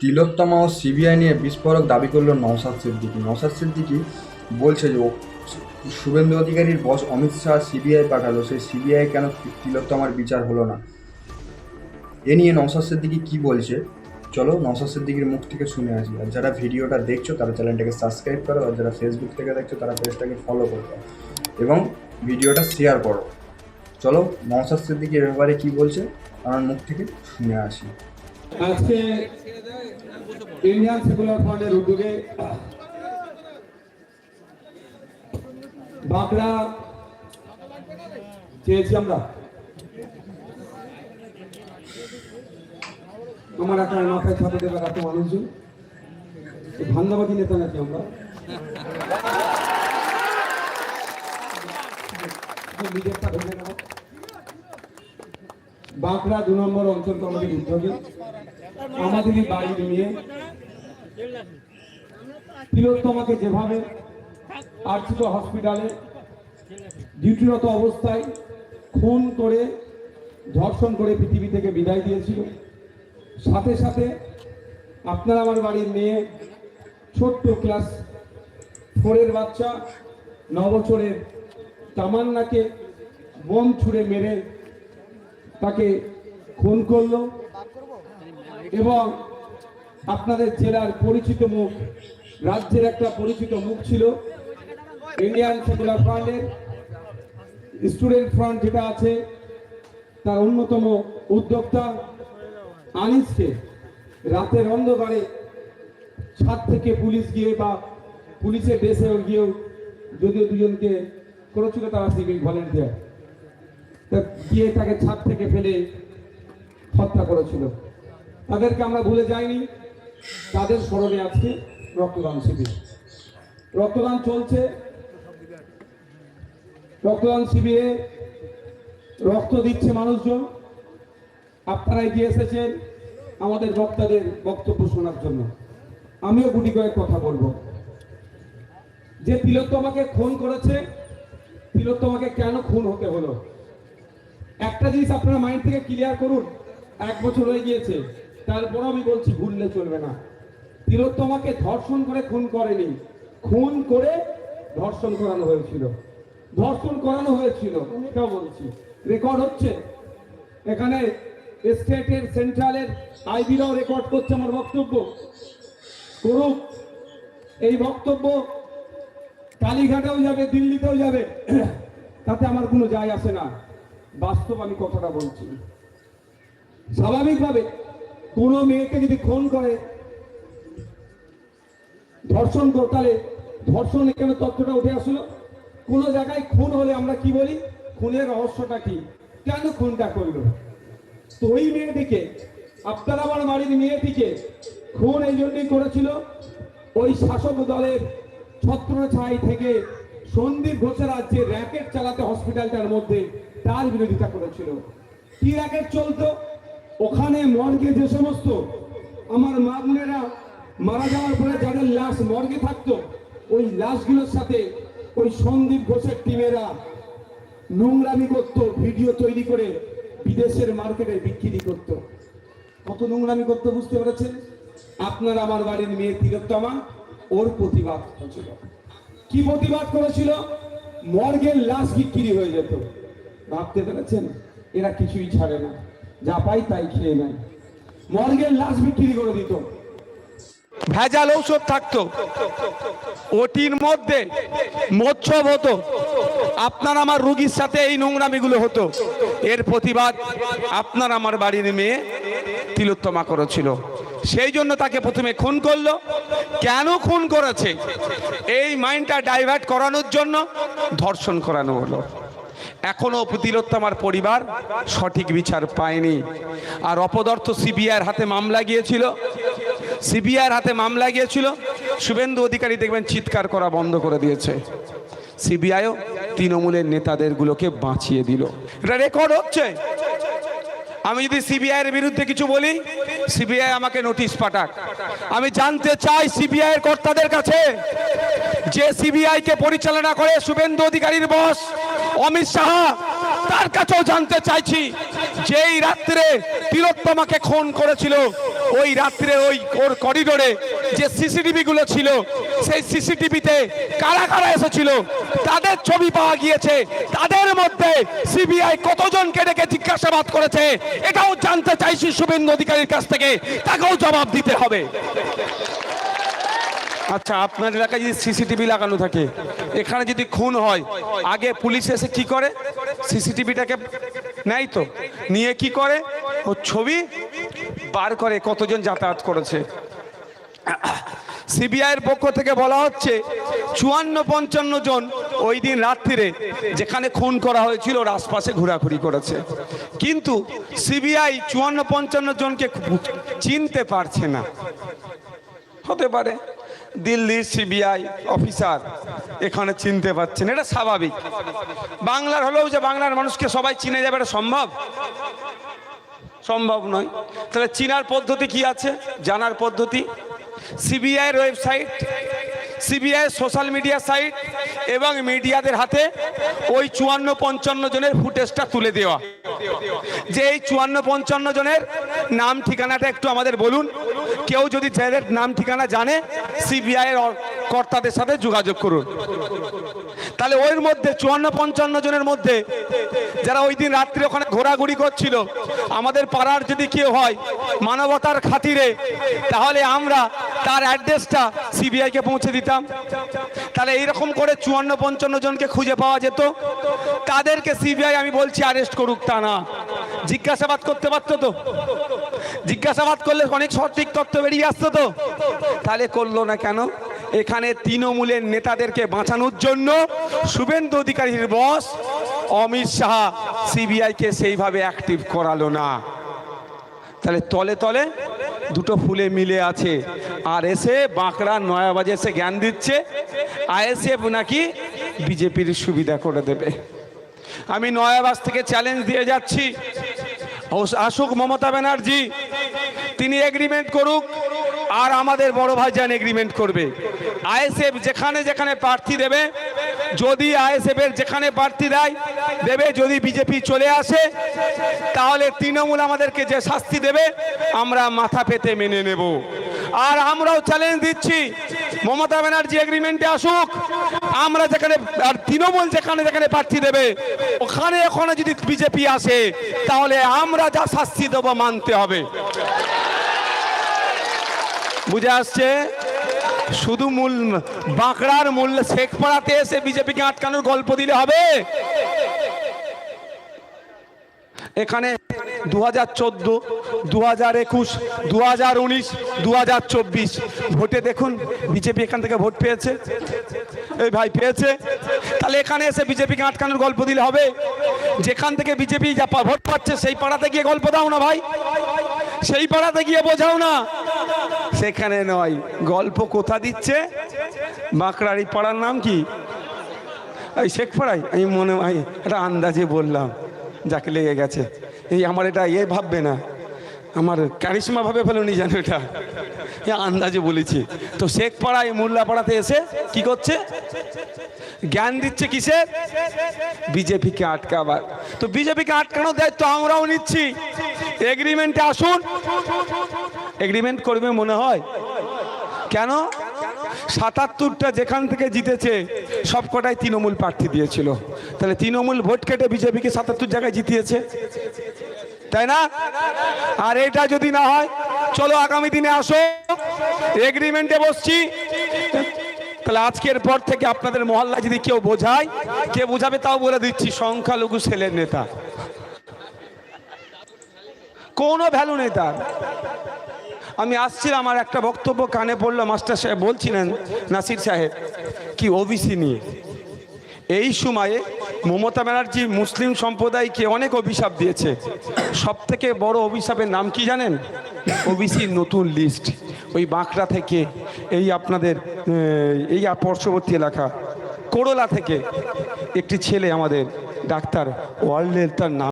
তিলোত্তমা ও CBI নিয়ে বিস্ফোরক দাবি করল নওশাদ সিদ্দিকি। নওশাদ সিদ্দিকি বলছে যে, শুভেন্দু অধিকারীর বস অমিত শাহ সিবিআই পাঠালো, সেই সিবিআই কেন তিলোত্তমার বিচার হলো না? এ নিয়ে নওশাদ সিদ্দিকি কী বলছে? চলো নওশাদ সিদ্দিকির মুখ থেকে শুনে আসি। আর যারা ভিডিওটা দেখছ, তারা চ্যানেলটাকে সাবস্ক্রাইব করো, আর যারা ফেসবুক থেকে দেখছ, তারা পেজটাকে ফলো করো এবং ভিডিওটা শেয়ার করো। চলো নওশাদ সিদ্দিকি এ ব্যাপারে কী বলছে, আমার মুখ থেকে শুনে আসি। আজকে ইন্ডিয়ান সেকুলার ফ্রন্টের উদ্যোগে বাঁকড়া চেয়েছি আমরা। আমার একটা মাথায় ছাপে দেবার এত মানুষজন। ধান্দাবাদী নেতা নাকি আমরা? বাঁকড়া দু নম্বর অঞ্চল কমিটির উদ্যোগে আমাদেরই বাড়ির মেয়ে তিলোত্তমাকে যেভাবে আর্থিক হসপিটালে ডিউটিরত অবস্থায় খুন করে, ধর্ষণ করে পৃথিবী থেকে বিদায় দিয়েছিল। সাথে সাথে আপনার আমার বাড়ির মেয়ে, ছোট্ট ক্লাস ফোরের বাচ্চা ন বছরের তামান্নাকে বোম ছুঁড়ে মেরে তাকে খুন করল। এবং আপনাদের জেলার পরিচিত মুখ, রাজ্যের একটা পরিচিত মুখ ছিল ইন্ডিয়ান সেকুলার ফ্রন্টের স্টুডেন্ট ফ্রন্ট যেটা আছে, তার অন্যতম উদ্যোক্তা আনিসকে রাতের অন্ধকারে ছাদ থেকে পুলিশ গিয়ে বা পুলিশের ড্রেসে গিয়েও যদিও দুজনকে করেছিল তারা সিভিক ভলেন্টিয়ার তা গিয়ে তাকে ছাদ থেকে ফেলে হত্যা করেছিল। তাদেরকে আমরা ভুলে যাইনি। তাদের স্মরণে আজকে রক্তদান শিবির। রক্তদান চলছে। রক্তদান শিবিরে রক্ত দিচ্ছে মানুষজন। আপনারা এগিয়ে এসেছেন আমাদের বক্তাদের বক্তব্য শোনার জন্য। আমিও গুটি কয়েক কথা বলব। যে তিলোত্তমাকে খুন করেছে, তিলোত্তমাকে কেন খুন হতে হলো? একটা জিনিস আপনারা মাইন্ড থেকে ক্লিয়ার করুন, এক বছর হয়ে গিয়েছে। তারপর আমি বলছি, ভুললে চলবে না। তিলোত্তমাকে ধর্ষণ করে খুন করেনি। খুন করে ধর্ষণ করানো হয়েছিল। ধর্ষণ করানো হয়েছিল এটাও বলছি। রেকর্ড হচ্ছে? এখানে স্টেটের, সেন্ট্রালের আইবিরাও রেকর্ড করছে আমার বক্তব্য। করুক, এই বক্তব্য কালীঘাটেও যাবে, দিল্লিতেও যাবে, তাতে আমার কোনো যায় আসে না। বাস্তব আমি কথাটা বলছি। স্বাভাবিকভাবে কোনো মেয়েকে যদি খুন করে, ধর্ষণ করতালে ধর্ষণ এখানে তথ্যটা উঠে আসলো? কোনো জায়গায় খুন হলে আমরা কি বলি? খুনের রহস্যটা কি? কেন খুনটা করল? তো ওই মেয়েটিকে আপনার আমার বাড়ির মেয়েটিকে খুন এই জন্যই করেছিল, ওই শাসক দলের ছত্রছাই থেকে সন্দীপ ঘোষেরা যে র্যাকেট চালাতে হসপিটালটার মধ্যে তার বিরোধিতা করেছিল। কি র্যাকেট চলতো? ওখানে মর্গে যে সমস্ত আমার মা বোনেরা মারা যাওয়ার পরে যাদের লাশ মর্গে থাকতো, ওই লাশগুলোর সাথে ওই সন্দীপ ঘোষের টিমেরা নোংরামি করতো, ভিডিও তৈরি করে বিদেশের মার্কেটে বিক্রি করতো। কত নোংরামি করতো বুঝতে পেরেছেন? আপনার আমার বাড়ির মেয়ে তিলোত্তমা, ওর প্রতিবাদ করেছিল কি প্রতিবাদ করেছিল? মর্গের লাশ বিক্রি হয়ে যেত। ভাবতে পেরেছেন? এরা কিছুই ছাড়ে না। যা পাই তাই খেয়ে নেয়। মর্গের লাশ বিক্রি করে দিত। ভেজাল ঔষধ থাকতো। ওটির মধ্যে মোচ্ছব হতো। আপনার আমার রুগীর সাথে এই নোংরামিগুলো হতো। এর প্রতিবাদ আপনার আমার বাড়ির মেয়ে তিলোত্তমা করেছিল। সেই জন্য তাকে প্রথমে খুন করল। কেন খুন করেছে? এই মাইন্ডটা ডাইভার্ট করানোর জন্য ধর্ষণ করানো হলো। এখনও তিলোত্তমার পরিবার সঠিক বিচার পায়নি। আর অপদর্থ সিবিআইয়ের হাতে মামলা গিয়েছিল। সিবিআইয়ের হাতে মামলা গিয়েছিল। শুভেন্দু অধিকারী দেখবেন চিৎকার করা বন্ধ করে দিয়েছে। সিবিআইও তৃণমূলের নেতাদেরগুলোকে বাঁচিয়ে দিল। এটা রেকর্ড হচ্ছে। আমি যদি সিবিআই এর বিরুদ্ধে কিছু বলি, সিবিআই আমাকে নোটিশ পাঠাক। আমি জানতে চাই সিবিআই এর কর্তাদের কাছে যে সিবিআই কে পরিচালনা করে শুভেন্দু অধিকারীর বস অমিত শাহ, তার কাছেও জানতে চাইছি, যেই রাত্রে তিলোত্তমাকে খুন করেছিল, ওই রাত্রে ওই করিডোরে যে সিসিটিভি গুলো ছিল, সেই সিসিটিভিতে কারা কারা এসেছিল, তাদের ছবি পাওয়া গিয়েছে। তাদের মধ্যে সিবিআই কতজনকে ডেকে জিজ্ঞাসাবাদ করেছে, এটাও জানতে চাইছি শুভেন্দু অধিকারীর কাছ থেকে, তাকেও জবাব দিতে হবে। আচ্ছা আপনার এলাকায় যদি সিসিটিভি লাগানো থাকে, এখানে যদি খুন হয়, আগে পুলিশ এসে কি করে? সিসিটিভিটাকে নেয় তো, নিয়ে কি করে? ও ছবি বার করে কতজন যাতায়াত করেছে। সিবিআইয়ের পক্ষ থেকে বলা হচ্ছে, চুয়ান্ন পঞ্চান্ন জন ওই দিন রাত্রিরে যেখানে খুন করা হয়েছিল ওর আশপাশে ঘোরাঘুরি করেছে। কিন্তু সিবিআই চুয়ান্ন পঞ্চান্ন জনকে চিনতে পারছে না। হতে পারে। দিল্লির সিবিআই অফিসার এখানে চিনতে পারছেন এটা স্বাভাবিক। বাংলার হলেও যে বাংলার মানুষকে সবাই চিনে যাবে, এটা সম্ভব? সম্ভব নয়। তাহলে চিনার পদ্ধতি কি আছে? জানার পদ্ধতি? সিবিআইয়ের website CBI social media site এবং মিডিয়াদের হাতে ওই চুয়ান্ন পঞ্চান্ন জনের ফুটেজটা তুলে দেওয়া। যে এই চুয়ান্ন পঞ্চান্ন জনের নাম ঠিকানাটা একটু আমাদের বলুন। কেউ যদি যাদের নাম, ঠিকানা জানে সিবিআই এর কর্তাদের সাথে যোগাযোগ করুন। তাহলে ওর মধ্যে চুয়ান্ন, পঞ্চান্ন জনের মধ্যে যারা ওই দিন রাত্রে ওখানে ঘোরাঘুরি করছিল, আমাদের পাড়ার যদি কেউ হয় মানবতার খাতিরে, তাহলে আমরা তার অ্যাড্রেসটা সিবিআইকে পৌঁছে দিতাম। তাহলে এইরকম করে চুয়ান্ন, পঞ্চান্ন জনকে খুঁজে পাওয়া যেত। তাদেরকে সিবিআই আমি বলছি অ্যারেস্ট করুক তা না। জিজ্ঞাসাবাদ করতে পারতো তো? জিজ্ঞাসাবাদ করলে অনেক সঠিক তথ্য বেরিয়ে আসতো তো। তাহলে করল না কেন? এখানে তৃণমূলের নেতাদেরকে বাঁচানোর জন্য শুভেন্দু অধিকারীর বস অমিত শাহ সিবিআইকে সেইভাবে অ্যাক্টিভ করালো না। তাহলে তলে তলে দুটো ফুলে মিলে আছে। আর এসে বাঁকড়া নয়াবাজে এসে জ্ঞান দিচ্ছে। আইএসএফ নাকি বিজেপির সুবিধা করে দেবে। আমি নয়াবাজ থেকে চ্যালেঞ্জ দিয়ে যাচ্ছি। আসুক মমতা ব্যানার্জি। তিনি এগ্রিমেন্ট করুক, আর আমাদের বড় ভাইজান এগ্রিমেন্ট করবে। আইএসএফ যেখানে যেখানে প্রার্থী দেবে, যদি আইএসএফ এর যেখানে প্রার্থী দেয়, দেবে, যদি বিজেপি চলে আসে, তাহলে তৃণমূল আমাদেরকে যে শাস্তি দেবে, আমরা মাথা পেতে মেনে নেব। আর আমরাও চ্যালেঞ্জ দিচ্ছি, মমতা ব্যানার্জি এগ্রিমেন্টে আসুক, আমরা যেখানে, আর তৃণমূল যেখানে যেখানে প্রার্থী দেবে, ওখানে ওখানে যদি বিজেপি আসে, তাহলে আমরা যা শাস্তি দেবো মানতে হবে। বুঝে আসছে? শুধু মূল বাঁকড়ার মূল্য শেখ পাড়াতে এসে বিজেপিকে আটকানোর গল্প দিলে হবে? এখানে দু হাজার চোদ্দ দু হাজার একুশ দু হাজার উনিশ দু হাজার চব্বিশ। ভোটে দেখুন, বিজেপি এখান থেকে ভোট পেয়েছে। এই ভাই পেয়েছে। তাহলে এখানে এসে বিজেপিকে আটকানোর গল্প দিলে হবে? যেখান থেকে বিজেপি যা ভোট পাচ্ছে, সেই পাড়াতে গিয়ে গল্প দাও না ভাই। সেই পাড়াতে গিয়ে বোঝাও না। সেখানে নয়, গল্প কোথা দিচ্ছে? বাঁকড়ার এই পাড়ার নাম কি? এই শেখ পাড়াই আমি মনে হয় এটা আন্দাজে বললাম, যাকে লেগে গেছে। এই আমার এটা এ ভাববে না। আমার ক্যারিসমা ভাবে ফেলুনি যেন এটা। আন্দাজে বলেছি। তো শেখ পাড়ায় মোল্লা পাড়াতে এসে কি করছে? জ্ঞান দিচ্ছে কিসের বিজেপিকে আটকাবার। তো বিজেপিকে আটকানোর দায়িত্ব আমরাও নিচ্ছি। এগ্রিমেন্টে আসুন। এগ্রিমেন্ট করবে মনে হয়। কেন? সাতাত্তরটা যেখান থেকে জিতেছে সব কটাই তৃণমূল প্রার্থী দিয়েছিল। তাহলে তৃণমূল ভোট কেটে বিজেপিকে সাতাত্তর জায়গায় জিতিয়েছে। তাই না? আর এটা যদি না হয়, চলো আগামী দিনে আসো। এগ্রিমেন্টে বসছি। তাহলে আজকের পর থেকে আপনাদের মহল্লা যদি কেউ বোঝায়, কে বোঝাবে তাও বলে দিচ্ছি, সংখ্যালঘু ছেলের নেতা। কোনো ভ্যালু নেই তার। আমি আসছিলাম, আমার একটা বক্তব্য কানে পড়ল, মাস্টার সাহেব বলছিলেন, নাসির সাহেব, কি ওবিসি নিয়ে। এই সময়ে মমতা ব্যানার্জি মুসলিম সম্প্রদায়কে অনেক অভিশাপ দিয়েছে। সব থেকে বড় অভিশাপের নাম কি জানেন? ওবিসির নতুন লিস্ট। ওই বাঁকড়া থেকে এই আপনাদের এই পার্শ্ববর্তী এলাকা, করোলা থেকে একটি ছেলে আমাদের ডাক্তার ওয়ার্ল্ডের তার নাম